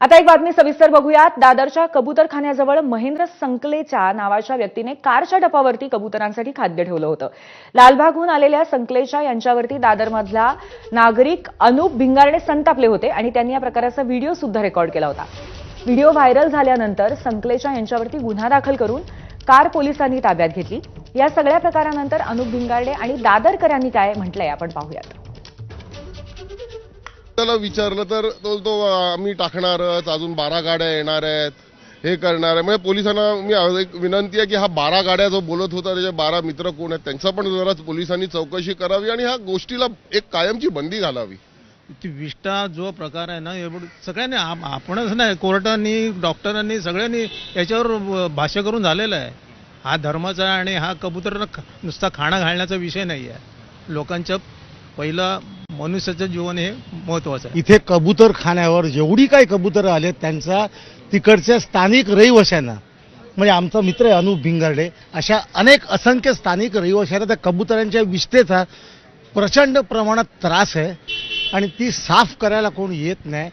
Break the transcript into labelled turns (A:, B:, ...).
A: आता एक बातमी सविस्तर बघूयात. दादरच्या कबूतरखान्याजवळ महेंद्र संकलेच्या नावाच्या व्यक्तीने कारच्या डपावरती कबुतरांसाठी खाद्य ठेवलं होतं. लालबागहून आलेल्या संकलेच्या यांच्यावरती दादरमधला नागरिक अनुप भिंगारणे संतापले होते आणि त्यांनी या प्रकाराचा व्हिडिओ सुद्धा रेकॉर्ड केला होता. व्हिडिओ व्हायरल झाल्यानंतर संकलेच्या यांच्यावरती गुन्हा दाखल करून कार पोलिसांनी ताब्यात घेतली. या सगळ्या प्रकारानंतर अनुप भिंगारडे आणि दादरकरांनी काय म्हटलंय आपण पाहूयात.
B: त्याला विचारलं तर तो तो आम्ही टाकणारच अजून बारा गाड्या येणार आहेत हे करणार आहे म्हणजे पोलिसांना मी एक विनंती आहे की हा बारा गाड्या जो बोलत होता त्याचे बारा मित्र कोण आहेत त्यांचा पण जरा पोलिसांनी चौकशी करावी आणि ह्या गोष्टीला एक कायमची बंदी घालावी.
C: ती विष्ठा जो प्रकार आहे ना एवढं सगळ्यांनी आप- आपणच नाही कोर्टांनी डॉक्टरांनी सगळ्यांनी याच्यावर भाष्य करून झालेलं आहे. हा धर्माचा आणि हा कबूतर नुसता खाणं घालण्याचा विषय नाही आहे लोकांच्या पहिलं मनुष्याचं जीवन हे महत्वाचं आहे.
D: इथे कबूतर खाण्यावर जेवढी काही कबूतर आले त्यांचा तिकडच्या स्थानिक रहिवाशांना म्हणजे आमचा मित्र आहे अनुप भिंगारडे अशा अनेक असंख्य स्थानिक रहिवाशांना त्या कबुतरांच्या विष्ठेचा प्रचंड प्रमाणात त्रास आहे आणि ती साफ करायला कोण येत नाही.